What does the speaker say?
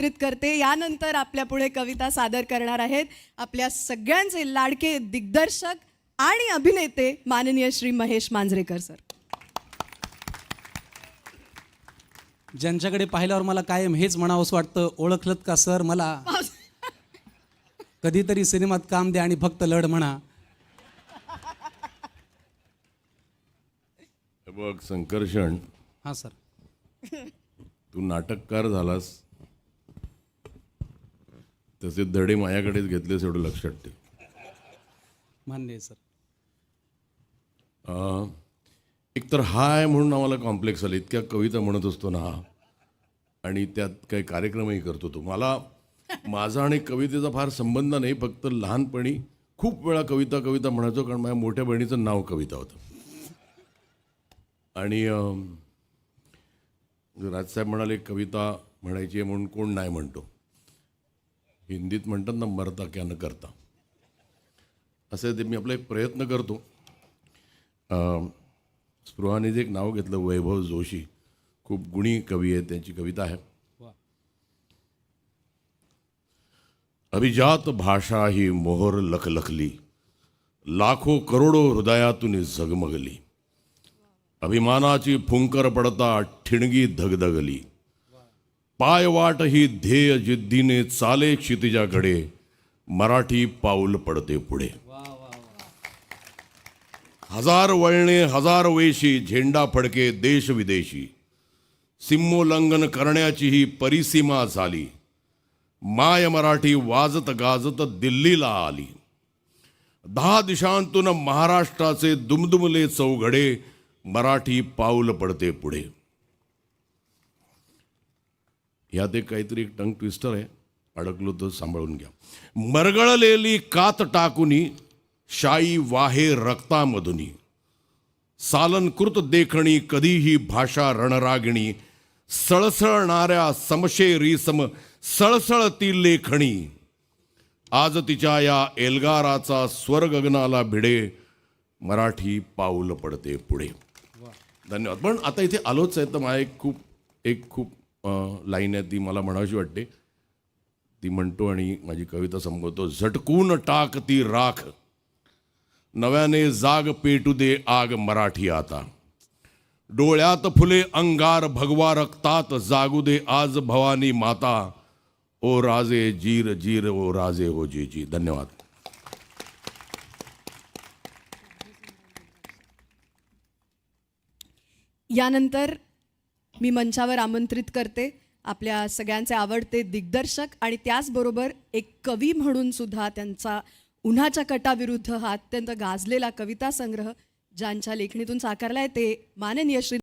आमंत्रित करते. यानंतर आपल्या पुढे कविता सादर करणार आहेत. आपल्या सगळ्यांचे लाडके दिग्दर्शक आणि अभिनेते माननीय श्री महेश मांजरेकर सर. ज्यांच्याकडे पाहिल्यावर मला कायम हेच म्हणावंसं वाटतं ओळखलत का सर मला? कधीतरी सिनेमात काम द्या आणि फक्त लढ म्हणा. हे बघ संकर्षण. हां सर. तू नाटककार झालास. तसे धडे माझ्याकडेच घेतलेस एवढं लक्षात ठेव. मान्य आहे सर. अं, एकतर हाय म्हणून आम्हाला कॉम्प्लेक्स आलं. इतक्या कविता म्हणत असतो ना हा. आणि त्यात काही कार्यक्रमही करतो तो. मला माझा आणि कवितेचा फार संबंध नाही फक्त लहानपणी खूप वेळा कविता कविता म्हणायचो कारण माझ्या मोठ्या बहिणीचं नाव कविता होतं. आणि राजसाहेब म्हणाले कविता म्हणायची आहे म्हणून कोण नाही म्हणतो. हिंदीत म्हणतात ना मरता क्या न करता. असं ते मी आपला एक प्रयत्न करतो. अं, स्पृहाने जे एक नाव घेतलं वैभव जोशी. खूप गुणी कवी आहे त्यांची कविता आहे. अभिजात भाषा ही मोहर लखलखली. लाखो करोडो हृदयातून झगमगली. अभिमानाची फुंकर पडता ठिणगी धगधगली. पायवाट ही ध्येय जिद्दीने चाले क्षितिजाकडे मराठी पाऊल पडते पुढे. हजार वळणे हजार वेशी झेंडा फडके देश विदेशी. सिम्मोल्लंघन करण्याची ही परिसीमा झाली. माय मराठी वाजत गाजत दिल्लीला आली. दहा दिशांतून महाराष्ट्राचे दुमदुमले चौघडे मराठी पाऊल पडते पुढे. ह्यात एक काहीतरी एक टंग ट्विस्टर आहे. अडकलो तर सांभाळून घ्या. मरगळलेली कात टाकुनी शाई वाहे रक्तामधुनी. सालनकृत देखणी कधीही भाषा रणरागिणी. सळसळणाऱ्या समशेरी सम सळसळती लेखणी. आज तिच्या या एल्गाराचा स्वर गगनाला भिडे मराठी पाऊल पडते पुढे. धन्यवाद. पण आता इथे आलोच आहे तर मला एक खूप एक खूप लाईन आहे ती मला म्हणावीशी वाटते. ती म्हणतो आणि माझी कविता संपवतो झटकून टाक ती राख. नव्याने जाग पेटू दे आग मराठी आता. डोळ्यात फुले अंगार भगवा रक्तात जागू दे आज भवानी माता. ओ राजे जीर जीर ओ राजे हो जी जी. धन्यवाद. यानंतर मी मंचावर आमंत्रित करते. आपल्या सगळ्यांचे आवडते दिग्दर्शक आणि त्याचबरोबर एक कवी म्हणून सुद्धा त्यांचा उन्हाच्या कटाविरुद्ध हा अत्यंत गाजलेला कविता संग्रह ज्यांच्या लेखणीतून साकारलाय ते माननीय श्री.